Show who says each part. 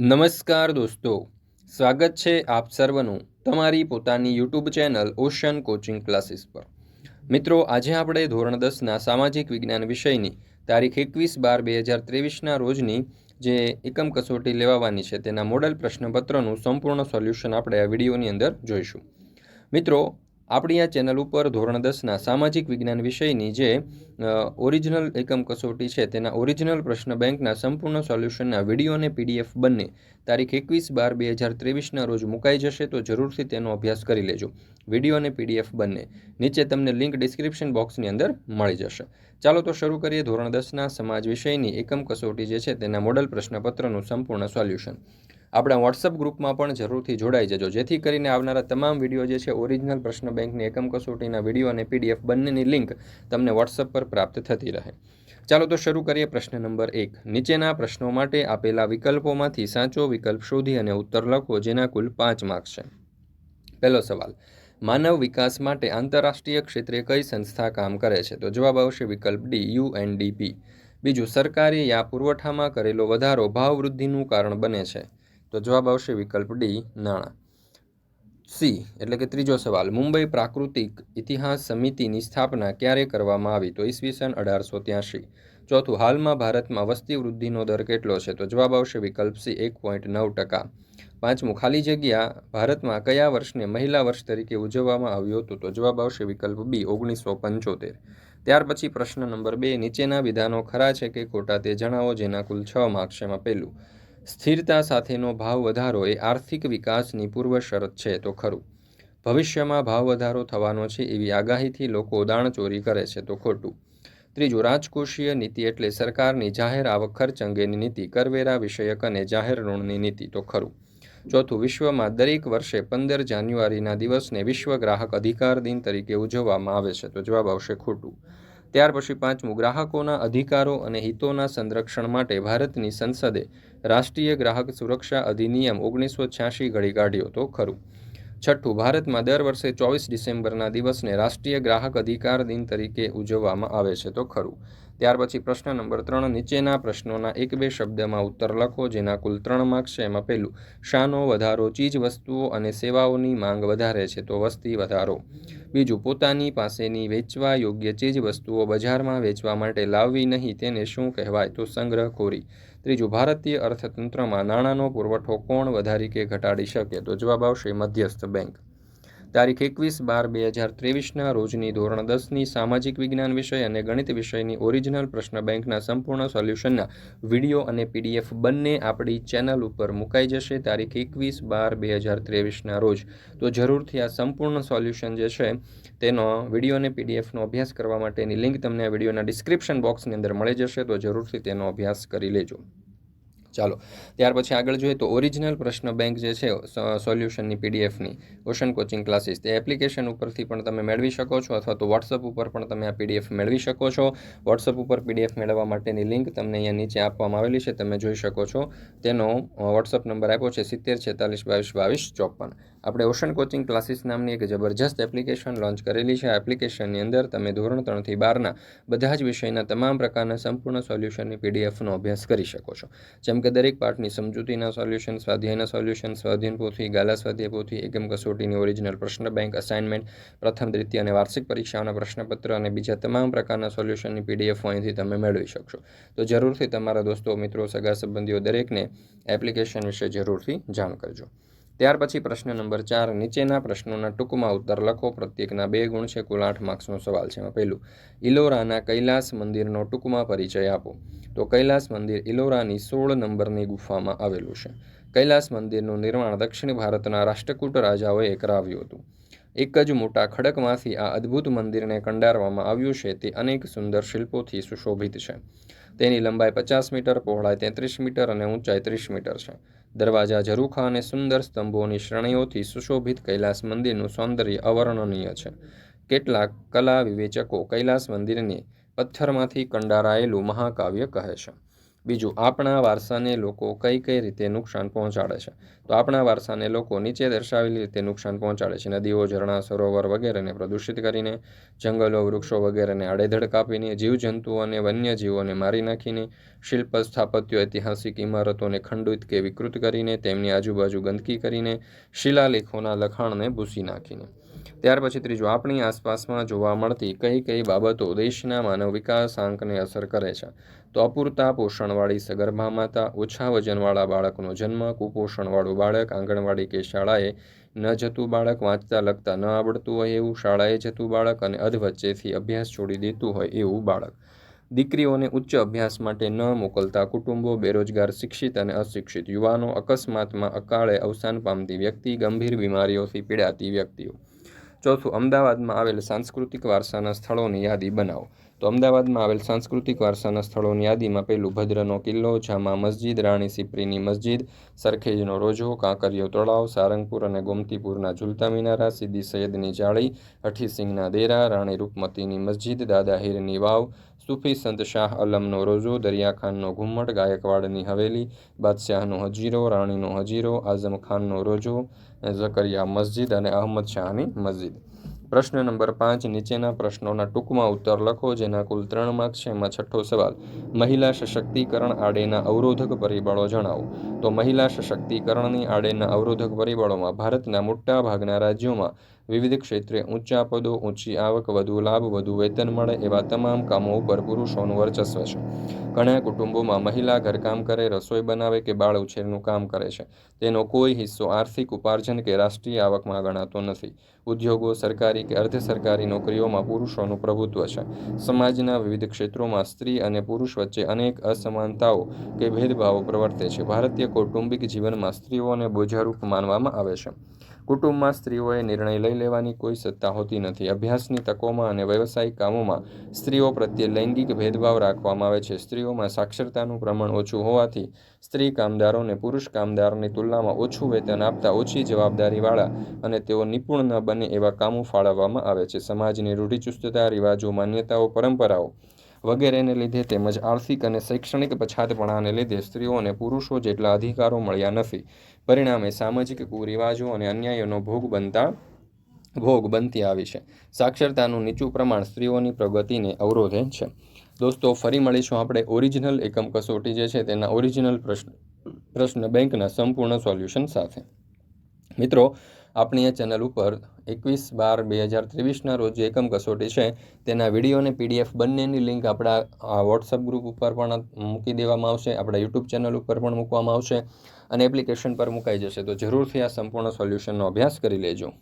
Speaker 1: નમસ્કાર દોસ્તો, સ્વાગત છે આપ સર્વનું તમારી પોતાની YouTube channel Ocean coaching classes પર. મિત્રો, આજે આપણે ધોરણ દસના સામાજિક વિજ્ઞાન વિષયની તારીખ એકવીસ બાર બે હજાર ત્રેવીસના રોજની જે એકમ કસોટી લેવાવાની છે, તેના મોડલ પ્રશ્નપત્રનું સંપૂર્ણ સોલ્યુશન આપણે આ વિડીયોની અંદર જોઈશું. મિત્રો આપણી આ ચેનલ ઉપર ધોરણ દસના સામાજિક વિજ્ઞાન વિષયની જે ઓરિજિનલ એકમ કસોટી છે, તેના ઓરિજિનલ પ્રશ્ન બેંકના સંપૂર્ણ સોલ્યુશનના વીડિયો અને પીડીએફ બંને તારીખ એકવીસ બાર બે હજાર ત્રેવીસના રોજ મુકાઈ જશે, તો જરૂરથી તેનો અભ્યાસ કરી લેજો. વીડિયો અને પીડીએફ બંને નીચે તમને લિંક ડિસ્ક્રિપ્શન બોક્સની અંદર મળી જશે. ચાલો તો શરૂ કરીએ ધોરણ દસના સમાજ વિષયની એકમ કસોટી જે છે, તેના મોડલ પ્રશ્નપત્રનું સંપૂર્ણ સોલ્યુશન આપણા વોટ્સઅપ ગ્રુપમાં પણ જરૂરથી જોડાઈ જજો. જેથી કરીને આવનારા તમામ વીડિયો જે છે, ઓરિજિનલ પ્રશ્ન બેંકની એકમ કસોટીના વીડિયો અને પીડીએફ બંનેની લિંક તમને વોટ્સઅપ પર પ્રાપ્ત થતી રહે. ચાલો તો શરૂ કરીએ પ્રશ્ન નંબર એક. નીચેના પ્રશ્નો માટે આપેલા વિકલ્પોમાંથી સાચો વિકલ્પ શોધી અને ઉત્તર લખો, જેના કુલ પાંચ માર્ક્સ છે. પહેલો સવાલ. માનવ વિકાસ માટે આંતરરાષ્ટ્રીય ક્ષેત્રે કઈ સંસ્થા કામ કરે છે? તો જવાબ આવશે વિકલ્પ ડી યુએનડીપી બીજું, સરકારી યા પુરવઠામાં કરેલો વધારો ભાવવૃદ્ધિનું કારણ બને છે? તો જવાબ આવશે વિકલ્પ ડી, નાણાં. સી, એટલે કે ત્રીજો સવાલ, મુંબઈ પ્રાકૃતિક ઇતિહાસ સમિતિની સ્થાપના ક્યારે કરવામાં આવી? તો ઈસવીસન અઢારસો ત્યાસી ચોથું, હાલમાં ભારતમાં વસ્તી વૃદ્ધિનો દર કેટલો છે? તો જવાબ આવશે વિકલ્પ સી, એક પોઈન્ટ નવ ટકા. પાંચમું, ખાલી જગ્યા ભારતમાં કયા વર્ષને મહિલા વર્ષ તરીકે ઉજવવામાં આવ્યું હતું? તો જવાબ આવશે વિકલ્પ બી, ઓગણીસો પંચોતેર. ત્યાર પછી પ્રશ્ન નંબર બે, નીચેના વિધાનો ખરા છે કે ખોટા તે જણાવો જેના કુલ છ માર્ક્સ એમાં પહેલું. સ્થિરતા સાથેનો ભાવ વધારો એ આર્થિક વિકાસની પૂર્વ શરત છે તો ખરું. ભવિષ્યમાં ભાવ વધારો થવાનો છે એવી આગાહીથી લોકો દાણચોરી કરે છે તો ખોટું. ત્રીજું, રાજકોષીય નીતિ એટલે સરકારની જાહેર આવક ખર્ચ અંગેની નીતિ, કરવેરા વિષયક અને જાહેર ઋણની નીતિ તો ખરું. ચોથું, વિશ્વમાં દરેક વર્ષે પંદર જાન્યુઆરીના દિવસને વિશ્વ ગ્રાહક અધિકાર દિન તરીકે ઉજવવામાં આવે છે તો જવાબ આવશે ખોટું. ત્યાર પછી પાંચમું ગ્રાહકોના અધિકારો અને હિતોના સંરક્ષણ માટે ભારતની સંસદે રાષ્ટ્રીય ગ્રાહક સુરક્ષા અધિનિયમ ઓગણીસો છ્યાસી ઘડી કાઢ્યો તો ખરું. છઠ્ઠું, ભારતમાં દર વર્ષે ચોવીસ ડિસેમ્બરના દિવસને રાષ્ટ્રીય ગ્રાહક અધિકાર દિન તરીકે ઉજવવામાં આવે છે તો ખરું. ત્યાર પછી પ્રશ્ન નંબર ત્રણ, નીચેના પ્રશ્નોના એક બે શબ્દમાં ઉત્તર લખો, જેના કુલ ત્રણ માર્ક્સ છે એમાં પહેલું, શાનો વધારો ચીજ વસ્તુઓ અને સેવાઓની માંગ વધારે છે, તો વસ્તી વધારો. બીજું, પોતાની પાસેની વેચવા યોગ્ય ચીજ વસ્તુઓ બજારમાં વેચવા માટે લાવવી નહીં, તેને શું કહેવાય, તો સંગ્રહખોરી. ત્રીજું, ભારતીય અર્થતંત્રમાં નાણાંનો પુરવઠો કોણ વધારી કે ઘટાડી શકે, તો જવાબ આવશે મધ્યસ્થ બેંક. તારીખ એકવીસ બાર બે હજાર ત્રેવીસના રોજની ધોરણ દસની સામાજિક વિજ્ઞાન વિષય અને ગણિત વિષયની ઓરિજિનલ પ્રશ્ન બેંકના સંપૂર્ણ સોલ્યુશનના વીડિયો અને પીડીએફ બંને આપણી ચેનલ ઉપર મુકાઈ જશે તારીખ એકવીસ બાર બે હજાર ત્રેવીસના રોજ. તો જરૂરથી આ સંપૂર્ણ સોલ્યુશન જે છે, તેનો વીડિયો અને પીડીએફનો અભ્યાસ કરવા માટેની લિંક તમને આ વિડીયોના ડિસ્ક્રિપ્શન બોક્સની અંદર મળી જશે, તો જરૂરથી તેનો અભ્યાસ કરી લેજો. ચાલો, ત્યાર પછી આગળ જોઈએ તો ઓરિજિનલ પ્રશ્ન બેંક જે છે સોલ્યુશનની પીડીએફની ઓશન કોચિંગ ક્લાસીસ તે એપ્લિકેશન ઉપરથી પણ તમે મેળવી શકો છો અથવા તો વોટ્સઅપ ઉપર પણ તમે આ પીડીએફ મેળવી શકો છો. વોટ્સઅપ ઉપર પીડીએફ મેળવવા માટેની લિંક તમને અહીંયા નીચે આપવામાં આવેલી છે, તમે જોઈ શકો છો. તેનો વોટ્સઅપ નંબર આપ્યો છે સિત્તેર છેતાલીસ બાવીસ બાવીસ ચોપન. આપણે ઓશન કોચિંગ ક્લાસીસ નામની એક જબરજસ્ત એપ્લિકેશન લોન્ચ કરેલી છે. આ એપ્લિકેશનની અંદર તમે ધોરણ ત્રણથી બારના બધા જ વિષયના તમામ પ્રકારના સંપૂર્ણ સોલ્યુશનની પીડીએફનો અભ્યાસ કરી શકો છો. જેમ કે દરેક પાઠની સમજૂતીના સોલ્યુશન, સ્વાધ્યાયના સોલ્યુશન સ્વાધ્યાયન પોથી ગાલા સ્વાધ્યાય પોથી એકમ કસોટીની ઓરિજિનલ પ્રશ્ન બેંક અસાઇનમેન્ટ પ્રથમ, દ્વિતીય અને વાર્ષિક પરીક્ષાઓના પ્રશ્નપત્ર અને બીજા તમામ પ્રકારના સોલ્યુશનની પીડીએફ અહીંથી તમે મેળવી શકશો. તો જરૂરથી તમારા દોસ્તો, મિત્રો, સગા સંબંધીઓ દરેકને એપ્લિકેશન વિશે જરૂરથી જાણ કરજો. ત્યાર પછી પ્રશ્ન નંબર ચાર, નીચેના પ્રશ્નોના ટૂંકમાં ઉત્તર લખો. પ્રત્યેકના બે ગુણ છે, કુલ આઠ માર્ક્સનો સવાલ છે. એમાં પહેલું ઇલોરાના કૈલાસ મંદિરનો ટૂંકમાં પરિચય આપો. તો કૈલાસ મંદિર ઇલોરાની સોળ નંબરની ગુફામાં આવેલું છે. કૈલાસ મંદિરનું નિર્માણ દક્ષિણ ભારતના રાષ્ટ્રકૂટ રાજાઓએ કરાવ્યું હતું. એક જ મોટા ખડકમાંથી આ અદ્ભુત મંદિરને કંડારવામાં આવ્યું છે તે અનેક સુંદર શિલ્પોથી સુશોભિત છે. તેની લંબાઈ પચાસ મીટર, પહોળાઈ તેત્રીસ મીટર અને ઊંચાઈ ત્રીસ મીટર છે. દરવાજા ઝરૂખા અને સુંદર સ્તંભોની શ્રેણીઓથી સુશોભિત કૈલાસ મંદિરનું સૌંદર્ય અવર્ણનીય છે. કેટલાક કલા વિવેચકો કૈલાસ મંદિરને પથ્થરમાંથી કંડારાયેલું મહાકાવ્ય કહે છે. બીજું, આપણા વારસાને લોકો કઈ કઈ રીતે નુકસાન પહોંચાડે છે? તો આપણા વારસાને લોકો નીચે દર્શાવેલી રીતે નુકસાન પહોંચાડે છે. નદીઓ, ઝરણા, સરોવર વગેરેને પ્રદૂષિત કરીને, જંગલો, વૃક્ષો વગેરેને આડેધડ કાપીને જીવજંતુઓ અને વન્યજીવોને મારી નાખીને શિલ્પ સ્થાપત્યો ઐતિહાસિક ઇમારતોને ખંડિત કે વિકૃત કરીને, તેમની આજુબાજુ ગંદકી કરીને, શિલાલેખોના લખાણને ભૂસી નાખીને. ત્યાર પછી ત્રીજું, આપણી આસપાસમાં જોવા મળતી કઈ કઈ બાબતો દેશના માનવ વિકાસ આંકને અસર કરે છે? તો અપૂરતા, પોષણવાળી સગર્ભા માતા, ઓછા વજનવાળા બાળકનો જન્મ, કુપોષણવાળું બાળક, આંગણવાડી કે શાળાએ ન જતું બાળક વાંચતા, લખતા, ન આવડતું હોય એવું શાળાએ જતું બાળક અને અધવચ્ચેથી અભ્યાસ છોડી દેતું હોય એવું બાળક. દીકરીઓને ઉચ્ચ અભ્યાસ માટે ન મોકલતા કુટુંબો બેરોજગાર, શિક્ષિત અને અશિક્ષિત યુવાનો અકસ્માતમાં અકાળે અવસાન પામતી વ્યક્તિ, ગંભીર બીમારીઓથી પીડાતી વ્યક્તિઓ. ચોથું, અમદાવાદમાં આવેલ સાંસ્કૃતિક વારસાના સ્થળોની યાદી બનાવો. તો અમદાવાદમાં આવેલ સાંસ્કૃતિક વારસાના સ્થળોની યાદીમાં પહેલું ભદ્રનો કિલ્લો, જામા મસ્જિદ, રાણી સિપ્રીની મસ્જિદ, સરખેજનો રોજો કાંકરિયો તળાવ, સારંગપુર અને ગોમતીપુરના ઝુલતા મિનારા સિદ્ધિ સૈયદની જાળી હઠીસિંગના દેરા, રાણી રૂપમતીની મસ્જિદ, દાદા હીરની વાવ, સૂફી સંત શાહ અલમનો રોજો દરિયાખાનનો ઘુમ્મટ, ગાયકવાડની હવેલી, બાદશાહનો હજીરો, રાણીનો હજીરો, આઝમ ખાનનો રોજો ઝકરિયા મસ્જિદ અને અહમદ શાહની મસ્જિદ. પ્રશ્ન નંબર પાંચ, નીચેના પ્રશ્નોના ટૂંકમાં ઉત્તર લખો, જેના કુલ ત્રણ માર્ક્સ છે. એમાં છઠ્ઠો સવાલ, મહિલા સશક્તિકરણ આડેના અવરોધક પરિબળો જણાવો. તો મહિલા સશક્તિકરણની આડેના અવરોધક પરિબળોમાં ભારતના મોટા ભાગના રાજ્યોમાં વિવિધ ક્ષેત્રે ઊંચા પદો, ઊંચી આવક, વધુ લાભ, વધુ વેતન મળે એવા તમામ કામો ઉપર પુરુષોનું વર્ચસ્વ છે. ઘણા કુટુંબોમાં મહિલા ઘરકામ કરે, રસોઈ બનાવે કે બાળ ઉછેરનું કામ કરે છે. તેનો કોઈ હિસ્સો આર્થિક ઉપાર્જન કે રાષ્ટ્રીય આવકમાં ગણાતો નથી. ઉદ્યોગો સરકારી કે અર્ધ સરકારી નોકરીઓમાં પુરુષોનું પ્રભુત્વ છે. સમાજના વિવિધ ક્ષેત્રોમાં સ્ત્રી અને પુરુષ વચ્ચે અનેક અસમાનતાઓ કે ભેદભાવો પ્રવર્તે છે. ભારતીય કૌટુંબિક જીવનમાં સ્ત્રીઓને બોજારૂપ માનવામાં આવે છે. કુટુંબમાં સ્ત્રીઓએ નિર્ણય લઈ લેવાની કોઈ સત્તા હોતી નથી. અભ્યાસની તકોમાં અને વ્યવસાયિક કામોમાં સ્ત્રીઓ પ્રત્યે લૈંગિક ભેદભાવ રાખવામાં આવે છે. સ્ત્રીઓમાં સાક્ષરતાનું પ્રમાણ ઓછું હોવાથી સ્ત્રી કામદારોને પુરુષ કામદારોની તુલનામાં ઓછું વેતન આપતા ઓછી જવાબદારીવાળા અને તેઓ નિપુણ ન બને એવા કામો ફાળવવામાં આવે છે. સમાજની રૂઢિચુસ્તતા, રિવાજો, માન્યતાઓ, પરંપરાઓ વગેરેને લીધે તેમજ આર્થિક અને શૈક્ષણિક પછાતપણાને લીધે સ્ત્રીઓ અને પુરુષો જેટલા અધિકારો મળ્યા નથી. પરિણામે સામાજિક કુરિવાજો અને અન્યાયોનો ભોગ બનતા, ભોગ બનતી આવી છે. સાક્ષરતાનું નીચું પ્રમાણ સ્ત્રીઓની પ્રગતિને અવરોધે છે. દોસ્તો, ફરી મળીશું આપણે ઓરિજિનલ એકમ કસોટી જે છે તેના ઓરિજિનલ પ્રશ્ન પ્રશ્ન બેંકના સંપૂર્ણ સોલ્યુશન સાથે. મિત્રો આપણી આ ચેનલ ઉપર એકવીસ બાર બે હજાર ત્રેવીસના રોજ જે એકમ કસોટી છે. તેના વીડિયો અને પીડીએફ બંનેની લિંક આપણા વોટ્સઅપ ગ્રુપ ઉપર પણ મૂકી દેવામાં આવશે, આપણા યુટ્યુબ ચેનલ ઉપર પણ મૂકવામાં આવશે અને એપ્લિકેશન પર મુકાઈ જશે. તો જરૂરથી આ સંપૂર્ણ સોલ્યુશનનો અભ્યાસ કરી લેજો.